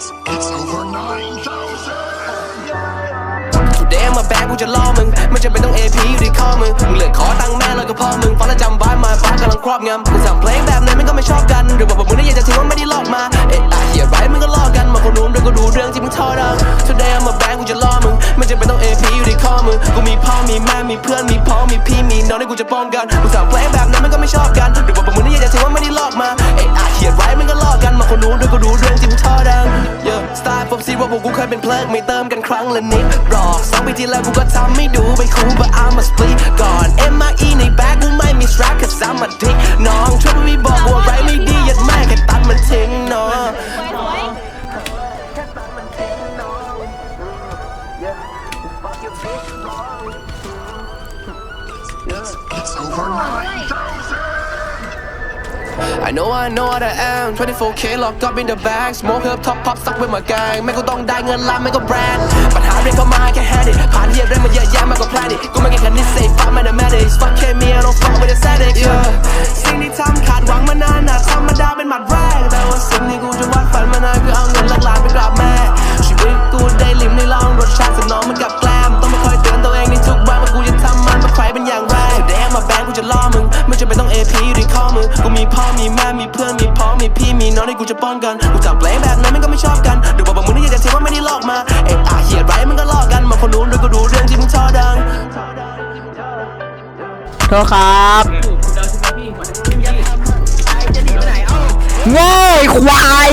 Today I'm a bag กูจะล่อมึง ไม่จำเป็นต้อง AP อยู่ที่ข้อมึง มึงเหลือขอตังค์แม่แล้วก็พ่อมึง ฟังแล้วจำไว้มาฟ้ากำลังครอบงำกูสั่งเพลงแบบไหนมันก็ไม่ชอบกัน หรือว่ามึงได้ยินจะถือว่าไม่ได้ลอกมา เอ๊ะอะเหี้ยไรมึงก็ลอกกัน มาคนนู้นด้วยก็ดูเรื่องที่มึงทอดัง Today I'm a bag กูจะล่อมึง ไม่จำเป็นต้อง AP อยู่ที่ข้อมึง กูมีพ่อมีแม่มีเพื่อนมีพ้องมีพี่มีน้องที่กูจะป้องกันกูสั่งเพลงแบบไหนมันก็ไม่ พวกกูเคยเป็นเพลิกไม่เติมกันครั้งละนิดหรอกสองปีที่แล้วกูก็ทำไม่ดูไปคุ้ม I know I know what I am 24k locked up in the bag smoke up top pop stuck with my gang ไม่กูต้องได้เงินล้านไม่ก็แบรนด์ปัญหาเรียกเข้ามาแค่ hand it ผ่านเรียกได้มาเยอะแยะมากกว่า plan it กูไม่แค่ ข้อมือกูมีพ่อมีแม่มีเพื่อนมีพ้องมีพี่มีน้องที่กูจะป้องกันกูจับเพลงแบบนั้นมันก็ไม่ชอบกันหรือว่าบางมึงนี่อยากจะเทว่าไม่ได้ลอกมาเอ็ดอาเหียดไรมันก็ลอกกันมาคนนู้นด้วยก็ดูเรื่องที่มึงทอดังโทษครับโง่ไอ้ควาย